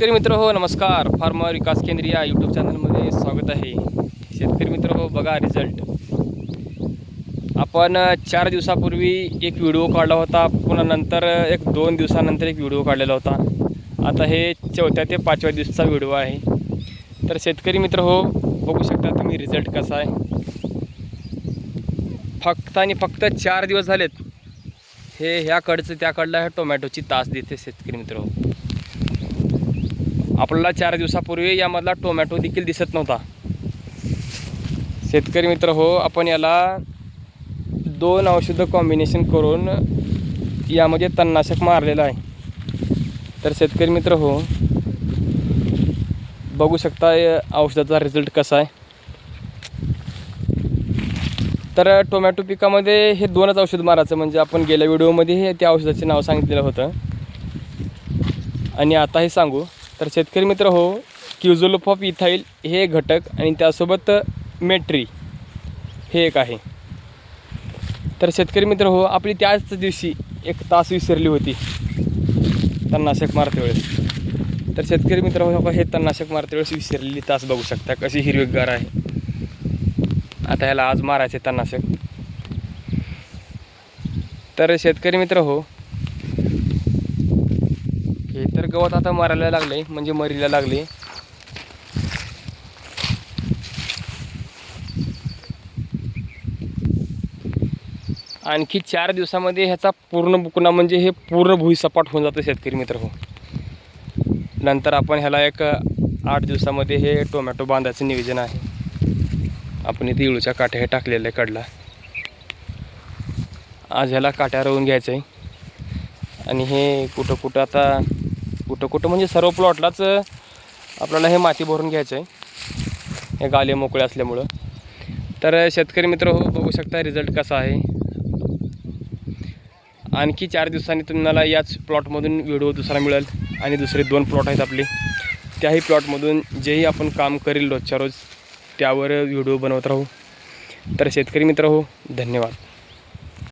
शेतकरी मित्र हो नमस्कार. फार्मर विकास केंद्र या यूट्यूब चॅनलमध्ये स्वागत आहे. शेतकरी मित्र हो बघा रिझल्ट आपण चार दिवसापूर्वी एक व्हिडिओ काढला होता. पुन्हा नंतर एक दोन दिवसानंतर एक व्हिडिओ काढलेला होता. आता हे चौथ्या ते पाचव्या दिवसाचा व्हिडिओ आहे. तर शेतकरी मित्र हो बघू शकता तुम्ही रिझल्ट कसा आहे. फक्त आणि फक्त चार दिवस झालेत. हे ह्याकडचं त्याकडलं हे टोमॅटोची तास देते शेतकरी मित्र हो. आपल्याला चार दिवसापूर्वी यामधला टोमॅटो देखील दिसत नव्हता. शेतकरी मित्र हो आपण याला दोन औषधं कॉम्बिनेशन करून यामध्ये तणनाशक मारलेलं आहे. तर शेतकरी मित्र हो बघू शकता औषधाचा रिझल्ट कसा आहे. तर टोमॅटो पिकामध्ये हे दोनच औषध मारायचं म्हणजे आपण गेल्या व्हिडिओमध्ये हे त्या औषधाचे नाव सांगितलेलं होतं. आणि आता हे सांगू. तर शेतकरी मित्र हो क्युझोलोफ ऑफ इथाईल हे एक घटक आणि त्यासोबत मेट्री हे एक आहे. तर शेतकरी मित्र हो आपली त्याच दिवशी एक तास विसरली होती. तणनाशक मारते वेळेस. तर शेतकरी मित्र हो हे तणनाशक मारते वेळेस विसरलेली तास बघू शकता कशी हिरवीगार आहे. आता ह्याला आज मारायचे तणनाशक तर शेतकरी मित्र हो हे तर गवत आता मारायला लागले म्हणजे मरीला लागले. आणखी चार दिवसामध्ये ह्याचा पूर्ण बुकणा म्हणजे हे पूर्ण भुईसपाट होऊन जातं शेतकरी मित्र हो. नंतर आपण ह्याला एक आठ दिवसामध्ये हे टोमॅटो बांधायचं नियोजन आहे. आपण इथे इळूच्या काठ्या हे टाकलेलं आहे कडला आज ह्याला काट्या रवून घ्यायचं आहे. आणि हे कुठं कुठं आता कुठं कुठं म्हणजे सर्व प्लॉटलाच आपल्याला हे माती भरून घ्यायचं आहे. हे गाले मोकळे असल्यामुळं. तर शेतकरी मित्र हो बघू शकता रिझल्ट कसा आहे. आणखी चार दिवसांनी तुम्हाला याच प्लॉटमधून व्हिडिओ दुसरा मिळेल आणि दुसरे दोन प्लॉट आहेत आपले. त्याही प्लॉटमधून जेही आपण काम करील रोजच्या रोज त्यावर व्हिडिओ बनवत राहू. तर शेतकरी मित्र हो धन्यवाद.